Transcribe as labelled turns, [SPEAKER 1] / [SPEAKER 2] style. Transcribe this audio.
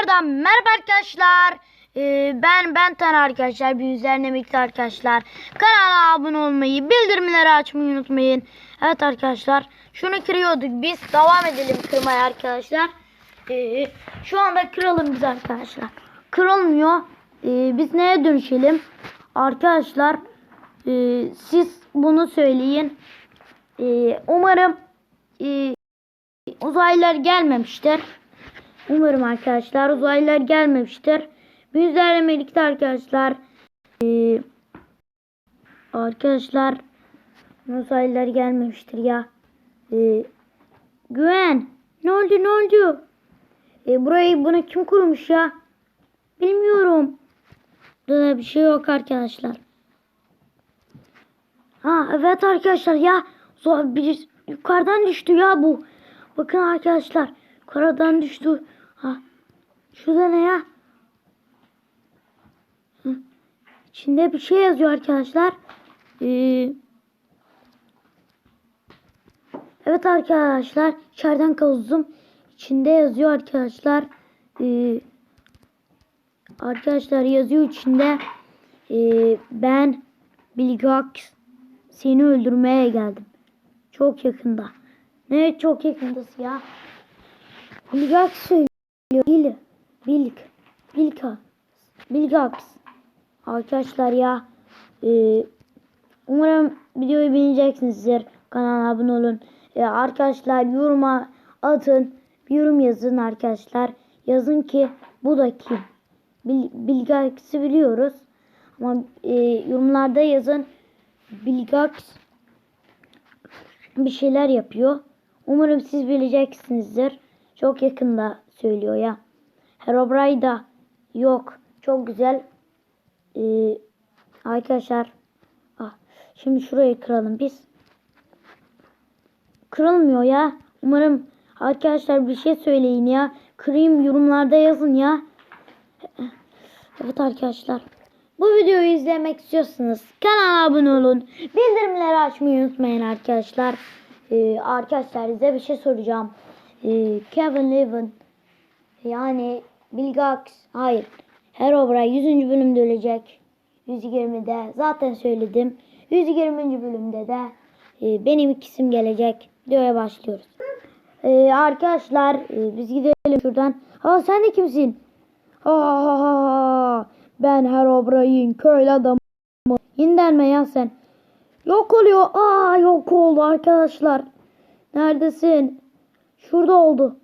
[SPEAKER 1] Tekrardan merhaba arkadaşlar. Ee, ben ben Tan arkadaşlar. Bir üzerine miktar arkadaşlar. Kanala abone olmayı, bildirimleri açmayı unutmayın. Evet arkadaşlar. Şunu kırıyorduk biz. Devam edelim kırmaya arkadaşlar. Ee, şu anda kıralım biz arkadaşlar. Kırılmıyor. Ee, biz neye dönüşelim? Arkadaşlar e, siz bunu söyleyin. Ee, umarım e, uzaylılar gelmemiştir. Umarım arkadaşlar uzaylılar gelmemiştir. Bizlerle birlikte arkadaşlar ee, arkadaşlar uzaylılar gelmemiştir ya. Ee, güven ne oldu ne oldu? Ee, burayı bunu kim kurmuş ya? Bilmiyorum. Burada bir şey yok arkadaşlar. Ha evet arkadaşlar ya zo- bir yukarıdan düştü ya bu. Bakın arkadaşlar yukarıdan düştü. Şurada ne ya? İçinde bir şey yazıyor arkadaşlar. Ee, evet arkadaşlar içeriden kazdım. İçinde yazıyor arkadaşlar. Ee, arkadaşlar yazıyor içinde. Ee, ben Billy Cox seni öldürmeye geldim. Çok yakında. Ne çok yakındası ya? Billy Billy Cox. Arkadaşlar ya. e, umarım videoyu beğeneceksinizdir. Kanala abone olun. E, arkadaşlar yoruma atın. Bir yorum yazın arkadaşlar. Yazın ki bu da kim? Bil, Billy Cox'ı biliyoruz. Ama e, yorumlarda yazın. Billy Cox bir şeyler yapıyor. Umarım siz bileceksinizdir. Çok yakında söylüyor ya. Herobrine yok. Çok güzel. Ee, arkadaşlar. Ah, şimdi şurayı kıralım biz. Kırılmıyor ya. Umarım arkadaşlar bir şey söyleyin ya. Kırayım yorumlarda yazın ya. Evet arkadaşlar. Bu videoyu izlemek istiyorsanız kanala abone olun. Bildirimleri açmayı unutmayın arkadaşlar. Ee, arkadaşlar size bir şey soracağım. Ee, Kevin Levin yani Bill Gates hayır Herobrine 100. bölümde ölecek. 120'de zaten söyledim. 120. bölümde de e, benim ikisim gelecek. Videoya başlıyoruz. Ee, arkadaşlar e, biz gidelim şuradan. Aa sen de kimsin? Ha ha ha ha. Ben Herobrine köylü adamı. Yeniden mi ya sen? Yok oluyor. Aa yok oldu arkadaşlar. Neredesin? Şurada oldu.